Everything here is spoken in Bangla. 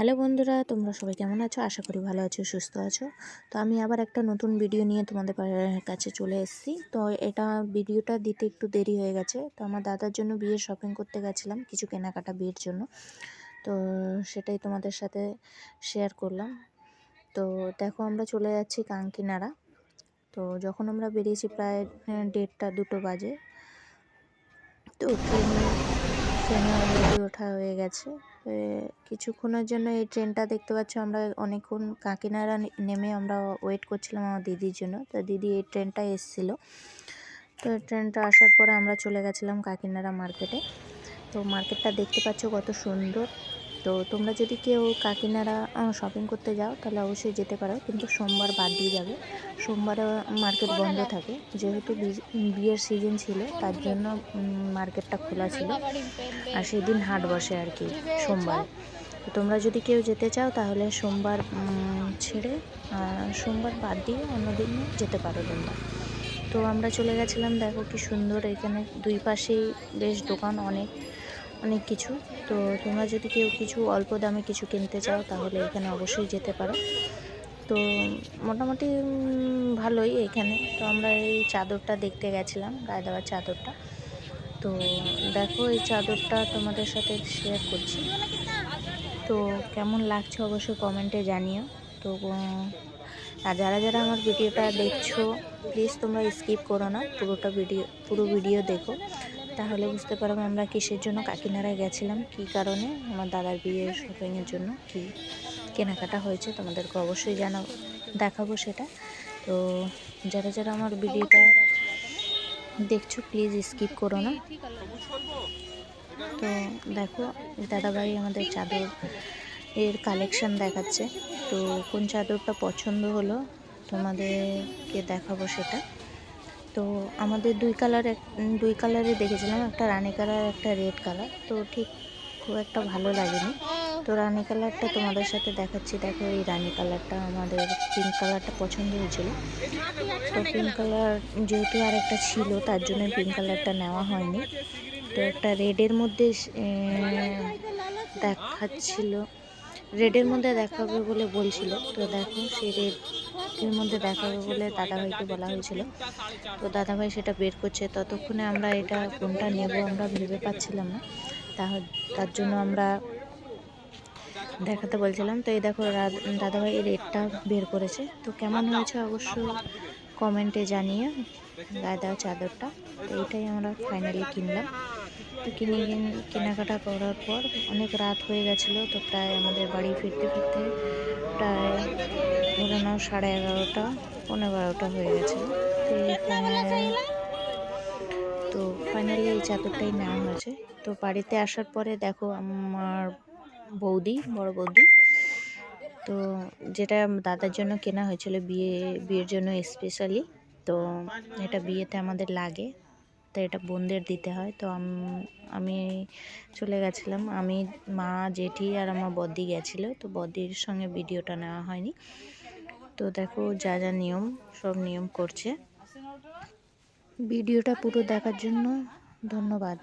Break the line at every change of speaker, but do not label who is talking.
হ্যালো বন্ধুরা তোমরা সবাই কেমন আছো? আশা করি ভালো আছো সুস্থ আছো। তো আমি আবার একটা নতুন ভিডিও নিয়ে তোমাদের কাছে চলে এসেছি। তো এটা ভিডিওটা দিতে একটু দেরি হয়ে গেছে। তো আমার দাদার জন্য বিয়ের শপিং করতে গেছিলাম কিছু কেনাকাটা বিয়ের জন্য। তো সেটাই তোমাদের সাথে শেয়ার করলাম। তো দেখো আমরা চলে যাচ্ছি কাঙ্কিনাড়া তো যখন আমরা বেরিয়েছি প্রায় আহ, দেড়টা দুটো বাজে। তো ট্রেনে ট্রেনে অলরেডি ওঠা হয়ে গেছে। কিছুক্ষণের জন্য এই ট্রেনটা দেখতে পাচ্ছ আমরা অনেকক্ষণ কাকিনাড়া নেমে আমরা ওয়েট করছিলাম আমার দিদির জন্য। তো দিদি এই ট্রেনটা এসেছিল। তো ট্রেনটা আসার পরে আমরা চলে গেছিলাম কাকিনাড়া মার্কেটে। তো মার্কেটটা দেখতে পাচ্ছ কত সুন্দর। তো তোমরা যদি কেউ কাকিনাড়া শপিং করতে যাও, তাহলে অবশ্যই যেতে পারো। কিন্তু সোমবার বাদ দিয়ে যাবে। সোমবারে মার্কেট বন্ধ থাকে। যেহেতু বিয়ের সিজন ছিল, তার জন্য মার্কেটটা খোলা ছিল। আর সেদিন হাট বসে আর কি, সোমবার। তোমরা যদি কেউ যেতে চাও, তাহলে সোমবার ছেড়ে সোমবার বাদ দিয়ে অন্য দিন যেতে পারো তোমরা। তো আমরা চলে গেছিলাম, দেখো কি সুন্দর, এখানে দুই পাশেই বেশ দোকান, অনেক অনেক কিছু। তো তোমরা যদি কেউ কিছু অল্প দামে কিছু কিনতে চাও, তাহলে এখানে অবশ্যই যেতে পারো। তো মোটামুটি ভালোই এখানে। তো আমরা এই চাদরটা দেখতে গেছিলাম গায়ে দেওয়ার চাদরটা। তো দেখো, এই চাদরটা তোমাদের সাথে শেয়ার করছি। তো কেমন লাগছে অবশ্যই কমেন্টে জানিও। তো আর যারা যারা আমার ভিডিওটা দেখছ প্লিজ তোমরা স্কিপ করো না। পুরোটা ভিডিও পুরো ভিডিও দেখো। তাহলে বুঝতে পারব আমরা কিসের জন্য কাকিনাড়ায় গেছিলাম? কী কারণে? আমার দাদার বিয়ের শপিংয়ের জন্য কী কেনাকাটা হয়েছে তোমাদেরকে অবশ্যই জানাব দেখাবো সেটা। তো যারা যারা আমার ভিডিওটা দেখছ প্লিজ স্কিপ করো না। তো দেখো, দাদাভাই আমাদের চাদর এর কালেকশন দেখাচ্ছে। তো কোন চাদরটা পছন্দ হলো তোমাদেরকে দেখাবো সেটা। তো আমাদের দুই কালার এক দুই কালারে দেখেছিলাম। একটা রানি কালার একটা রেড কালার তো ঠিক খুব একটা ভালো লাগেনি। তো রানি কালারটা তোমাদের সাথে দেখাচ্ছি। দেখো এই রানি কালারটা আমাদের পিঙ্ক কালারটা পছন্দ হয়েছিল। তো পিঙ্ক কালার যেহেতু আর একটা ছিল, তার জন্য পিঙ্ক কালারটা নেওয়া হয়নি। তো একটা রেডের মধ্যে দেখাচ্ছিল রেডের মধ্যে দেখাবে বলে বলছিল। তো দেখো সেই রেডের মধ্যে দেখাবে বলে দাদাভাইকে বলা হয়েছিল। তো দাদাভাই সেটা বের করছে। ততক্ষণে আমরা এটা কোনটা নেব আমরা ভেবে পাচ্ছিলাম না। তাহ- তার জন্য আমরা দেখাতে বলছিলাম। তো এই দেখো দাদাভাই এই রেটটা বের করেছে। তো কেমন হয়েছে অবশ্যই কমেন্টে জানিয়ে গায়ে চাদরটা। তো এটাই আমরা ফাইনালি কিনলাম। তো কিনে কিন- কেনাকাটা করার পর অনেক রাত হয়ে গেছিল, তো প্রায় আমাদের বাড়ি ফিরতে ফিরতে প্রায় ধরে নাও সাড়ে এগারোটা, পনেরো বারোটা হয়ে গেছিল। তো তো ফাইনালি এই চাদরটাই নেওয়া হয়েছে। তো বাড়িতে আসার পরে দেখো আমার বৌদি, বড় বৌদি। তো যেটা দাদার জন্য কেনা হয়েছিল, বিয়ে, বিয়ের জন্য স্পেশালি তো এটা বিয়েতে আমাদের লাগে। তো এটা বোনদের দিতে হয়। তো আমি চলে গেছিলাম। আমি, মা, জেঠি আর আমার বদ্দি গেছিল। তো বদ্দির সঙ্গে ভিডিওটা নেওয়া হয়নি। তো দেখো যা যা নিয়ম, সব নিয়ম করছে। ভিডিওটা পুরো দেখার জন্য ধন্যবাদ।